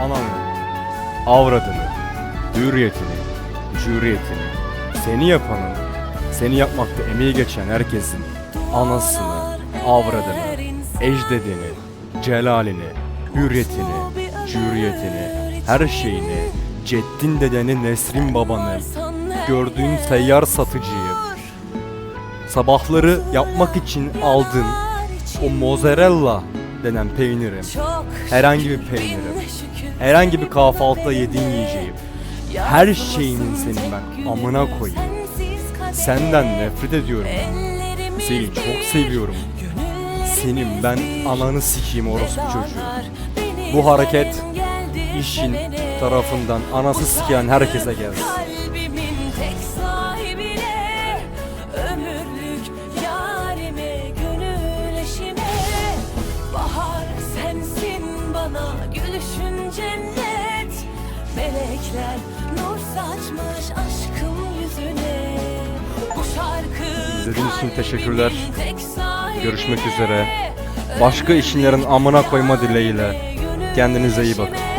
ananı, avradını, hürriyetini, cürriyetini, seni yapanın, seni yapmakta emeği geçen herkesin anasını, avradını, ecdedini, celalini, hürriyetini, cürriyetini, her şeyini, Ceddin dedeni, Nesrin babanı, gördüğün seyyar satıcıyı, sabahları yapmak için aldığın o mozzarella denen peynirim, herhangi bir peynirim, herhangi bir kahvaltıda yediğin yiyeceğim, her şeyinin senin ben amına koyayım. Senden nefret ediyorum. Seni çok seviyorum. Senin ben ananı sikeyim orospu çocuğu. Bu hareket işin tarafından anası siken herkese gelsin. Bana Gülüşün cennet Melekler nur saçmış aşkım yüzüne Bu şarkı İzlediğiniz için teşekkürler. Görüşmek üzere. Başka işinlerin amına koyma dileğiyle. Kendinize iyi bakın.